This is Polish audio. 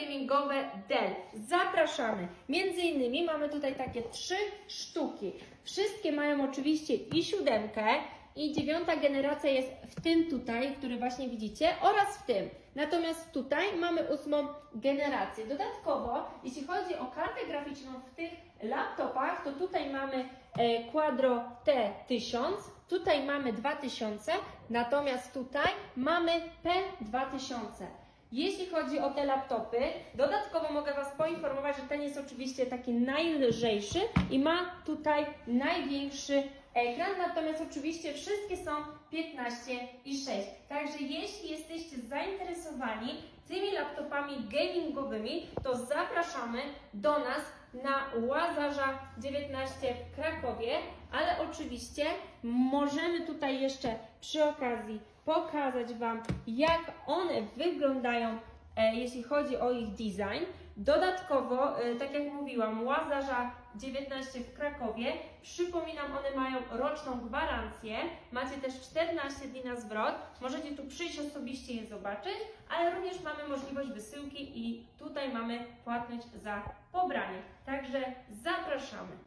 gamingowe Dell. Zapraszamy. Między innymi mamy tutaj takie trzy sztuki. Wszystkie mają oczywiście i siódemkę, i dziewiąta generacja jest w tym tutaj, który właśnie widzicie, oraz w tym. Natomiast tutaj mamy ósmą generację. Dodatkowo, jeśli chodzi o kartę graficzną w tych laptopach, to tutaj mamy e, Quadro T1000, tutaj mamy 2000, natomiast tutaj mamy P2000. Jeśli chodzi o te laptopy, dodatkowo mogę Was poinformować, że ten jest oczywiście taki najlżejszy i ma tutaj największy ekran, natomiast oczywiście wszystkie są 15 i 6. Także jeśli jesteście zainteresowani tymi laptopami gamingowymi, to zapraszamy do nas na Łazarza 19 w Krakowie, ale oczywiście możemy tutaj jeszcze przy okazji pokazać Wam, jak one wyglądają, jeśli chodzi o ich design. Dodatkowo, e, tak jak mówiłam, Łazarza 19 w Krakowie. Przypominam, one mają roczną gwarancję. Macie też 14 dni na zwrot. Możecie tu przyjść osobiście je zobaczyć, ale również mamy możliwość wysyłki i tutaj mamy płatność za pobranie. Także zapraszamy.